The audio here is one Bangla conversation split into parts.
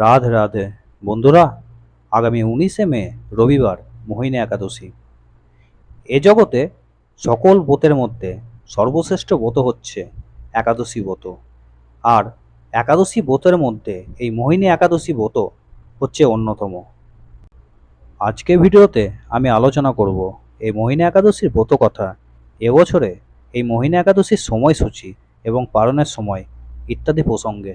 রাধে রাধে। বন্ধুরা, আগামী উনিশে মে, রবিবার, মোহিনী একাদশী। এ জগতে সকল ব্রতের মধ্যে সর্বশ্রেষ্ঠ ব্রত হচ্ছে একাদশী ব্রত। আর একাদশী ব্রতের মধ্যে এই মোহিনী একাদশী ব্রত হচ্ছে অন্যতম। আজকে ভিডিওতে আমি আলোচনা করব এই মোহিনী একাদশীর ব্রত কথা এবছরে এই মোহিনী একাদশীর সময়সূচি এবং পালনের সময় ইত্যাদি প্রসঙ্গে।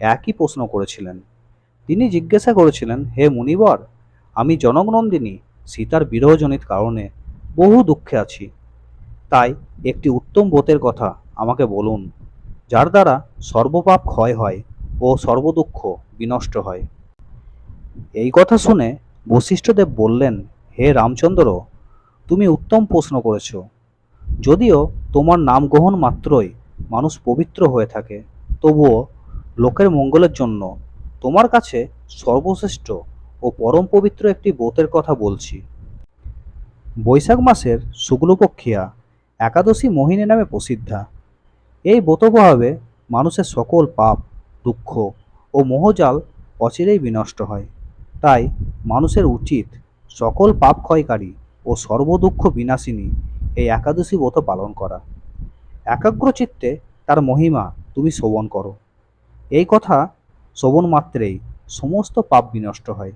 একই প্রশ্ন করেছিলেন। তিনি জিজ্ঞাসা করেছিলেন, হে মুনিবর, আমি জনকনন্দিনী, সীতার বিরহজনিত কারণে বহু দুঃখে আছি। তাই একটি উত্তম ব্রতের কথা আমাকে বলুন, যার দ্বারা সর্বপাপ ক্ষয় হয় ও সর্বদুঃখ বিনষ্ট হয় এই কথা শুনে বশিষ্ঠদেব বললেন, হে রামচন্দ্র, তুমি উত্তম প্রশ্ন করেছ। যদিও তোমার নাম গ্রহণ মাত্রই মানুষ পবিত্র হয়ে থাকে, তবুও লোকের মঙ্গলের জন্য তোমার কাছে সর্বশ্রেষ্ঠ ও পরম পবিত্র একটি ব্রতের কথা বলছি। বৈশাখ মাসের শুক্লপক্ষিয়া একাদশী মোহিনী নামে প্রসিদ্ধা। এই ব্রত প্রভাবে মানুষের সকল পাপ, দুঃখ ও মোহজাল অচিরেই বিনষ্ট হয়। তাই মানুষের উচিত সকল পাপ ক্ষয়কারী ও সর্বদুঃখ বিনাশিনী এই একাদশী ব্রত পালন করা। একাগ্র চিত্তে তার মহিমা তুমি শ্রবণ করো। এই কথা শ্রবণ মাত্রেই সমস্ত পাপ বিনষ্ট হয়।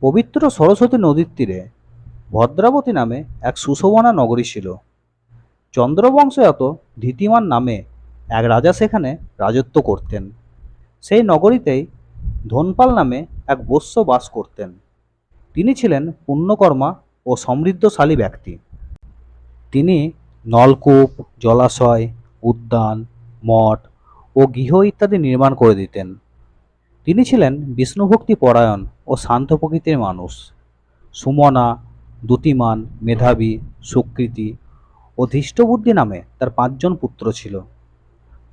পবিত্র সরস্বতী নদীর তীরে ভদ্রাবতী নামে এক সুশোভনা নগরী ছিল। চন্দ্রবংশয়ত ধীতিমান নামে এক রাজা সেখানে রাজত্ব করতেন। সেই নগরীতেই ধনপাল নামে এক বস্য বাস করতেন। তিনি ছিলেন পুণ্যকর্মা ও সমৃদ্ধশালী ব্যক্তি। তিনি নলকূপ, জলাশয়, উদ্যান, মঠ ও গৃহ ইত্যাদি নির্মাণ করে দিতেন। তিনি ছিলেন বিষ্ণুভক্তি পরায়ণ ও শান্ত প্রকৃতির মানুষ। সুমনা দ্যুতিমান মেধাবী, সুকৃতি ও ধৃষ্টবুদ্ধি নামে তার পাঁচজন পুত্র ছিল।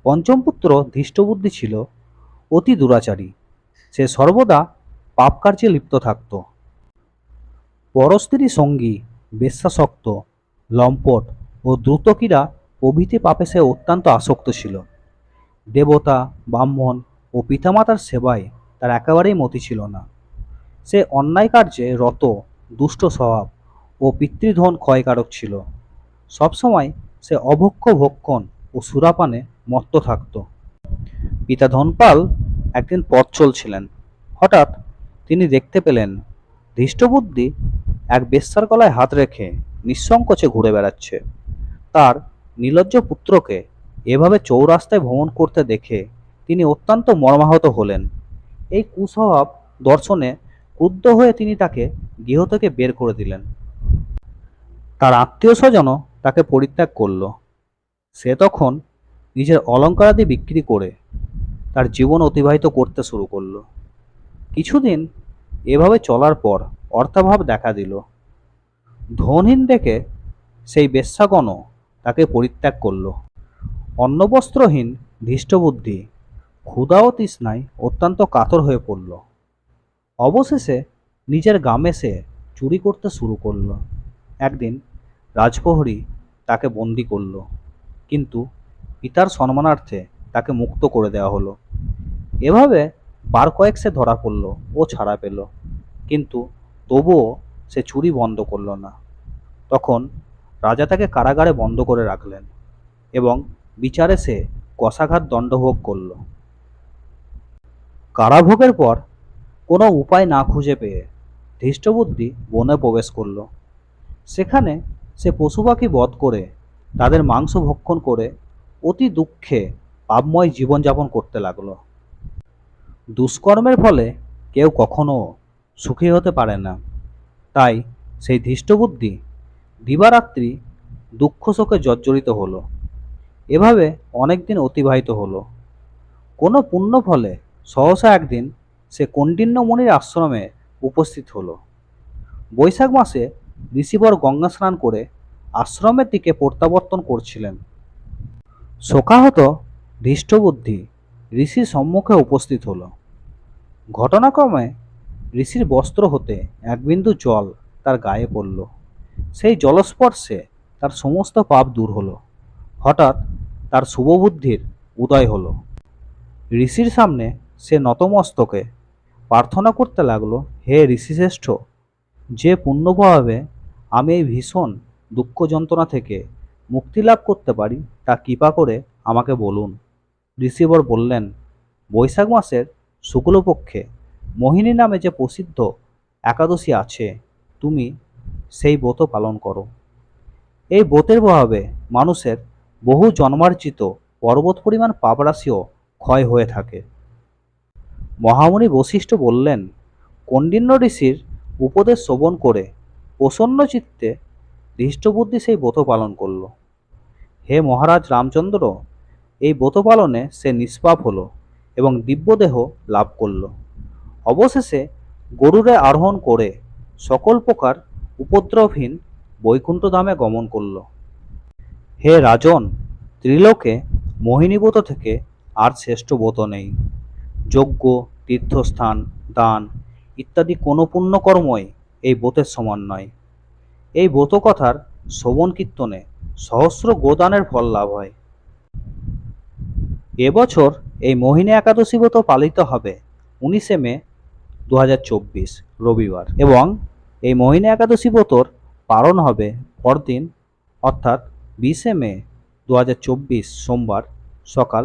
পঞ্চম পুত্র ধৃষ্টবুদ্ধি ছিল অতি দুরাচারী। সে সর্বদা পাপ কার্যে লিপ্ত থাকত। পরস্ত্রী সঙ্গী, বেশ্যাসক্ত, লম্পট ও দ্রুতকীরা প্রভৃতি পাপে সে অত্যন্ত আসক্ত ছিল। দেবতা, ব্রাহ্মণ ও পিতামাতার সেবায় তার একেবারেই মতি ছিল না। সে অন্যায় কার্যে রত, দুষ্ট স্বভাব ও পিতৃধন ক্ষয়কারক ছিল। সবসময় সে অভক্ষ ভক্ষণ ও সুরাপানে মত্ত থাকত। পিতা ধনপাল একদিন পথ চলছিলেন। হঠাৎ তিনি দেখতে পেলেন, ধৃষ্টবুদ্ধি এক বেশ্যার গলায় হাত রেখে নিঃসংকোচে ঘুরে বেড়াচ্ছে। তার নীলজ্জ পুত্রকে এভাবে চৌরাস্তায় ভ্রমণ করতে দেখে তিনি অত্যন্ত মর্মাহত হলেন। এই কুস্বভাব দর্শনে ক্রুদ্ধ হয়ে তিনি তাকে গৃহ থেকে বের করে দিলেন। তার আত্মীয় স্বজনও তাকে পরিত্যাগ করল। সে তখন নিজের অলঙ্কারাদি বিক্রি করে তার জীবন অতিবাহিত করতে শুরু করল। কিছুদিন এভাবে চলার পর অর্থাভাব দেখা দিল। ধনহীন দেখে সেই বেশ্যাগণও তাকে পরিত্যাগ করল। অন্নবস্ত্রহীন ধৃষ্টবুদ্ধি ক্ষুধা ও তৃষ্ণায় অত্যন্ত কাতর হয়ে পড়ল। অবশেষে নিজের গ্রামে সে চুরি করতে শুরু করল। একদিন রাজপ্রহরী তাকে বন্দি করল, কিন্তু পিতার সম্মানার্থে তাকে মুক্ত করে দেওয়া হলো। এভাবে বার কয়েক সে ধরা পড়ল ও ছাড়া পেল, কিন্তু তবুও সে চুরি বন্ধ করল না। তখন রাজা তাকে কারাগারে বন্ধ করে রাখলেন এবং বিচারে সে কষাঘাত দণ্ডভোগ করল। কারাভোগের পর কোনো উপায় না খুঁজে পেয়ে ধৃষ্টবুদ্ধি বনে প্রবেশ করল। সেখানে সে পশু পাখি বধ করে তাদের মাংস ভক্ষণ করে অতি দুঃখে পাপময় জীবনযাপন করতে লাগল। দুষ্কর্মের ফলে কেউ কখনো সুখী হতে পারে না। তাই সেই ধৃষ্টবুদ্ধি দিবারাত্রি দুঃখ শোকে জর্জরিত হলো। এভাবে অনেক দিন অতিবাহিত হলো। কোনো পুণ্য ফলে সহসা একদিন সে কণ্ডিন্য মুনির আশ্রমে উপস্থিত হলো। বৈশাখ মাসে ঋষিবর গঙ্গা স্নান করে আশ্রমের দিকে প্রত্যাবর্তন করছিলেন। শোকাহত ধৃষ্টবুদ্ধি ঋষির সম্মুখে উপস্থিত হলো। ঘটনাক্রমে ঋষির বস্ত্র হতে এক বিন্দু জল তার গায়ে পড়ল। সেই জলস্পর্শে তার সমস্ত পাপ দূর হলো। হঠাৎ তার শুভবুদ্ধির উদয় হলো। ঋষির সামনে সে নতমস্তকে প্রার্থনা করতে লাগল, হে ঋষিশ্রেষ্ঠ, যে পুণ্যভাবে আমি এই ভীষণ দুঃখ যন্ত্রণা থেকে মুক্তি লাভ করতে পারি, তা কৃপা করে আমাকে বলুন। ঋষিবর বললেন, বৈশাখ মাসের শুক্লপক্ষে মোহিনী নামে যে প্রসিদ্ধ একাদশী আছে, তুমি সেই ব্রত পালন করো। এই ব্রতের প্রভাবে মানুষের বহু জন্মার্জিত পর্বত পরিমাণ পাপরাশিও ক্ষয় হয়ে থাকে। মহামুনি বশিষ্ঠ বললেন কণ্ডিন্য ঋষির উপদেশ শ্রবণ করে প্রসন্ন চিত্তে ধৃষ্টবুদ্ধি সেই ব্রত পালন করল। হে মহারাজ রামচন্দ্র, এই ব্রত পালনে সে নিষ্পাপ হলো এবং দিব্যদেহ লাভ করল। অবশেষে গরুরে আরোহণ করে সকল প্রকার উপদ্রবহীন বৈকুণ্ঠ ধামে গমন করল। হে রাজন, ত্রিলোকে মোহিনীব্রত থেকে আর শ্রেষ্ঠ ব্রত নেই। যজ্ঞ, তীর্থস্থান, দান ইত্যাদি কোনো পুণ্যকর্মই এই ব্রতের সমান নয়। এই ব্রত কথার শ্রবণ কীর্তনে সহস্র গোদানের ফল লাভ হয়। এবছর এই মোহিনী একাদশী ব্রত পালিত হবে উনিশে মে দু হাজার চব্বিশ, রবিবার এবং এই মোহিনী একাদশী ব্রতর পালন হবে পরদিন, অর্থাৎ বিশে মে দু হাজার চব্বিশ সোমবার সকাল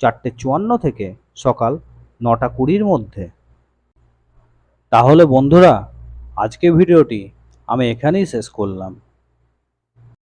চারটে চুয়ান্ন থেকে সকাল নটা কুড়ির মধ্যে। তাহলে বন্ধুরা আজকে ভিডিওটি আমি এখানেই শেষ করলাম।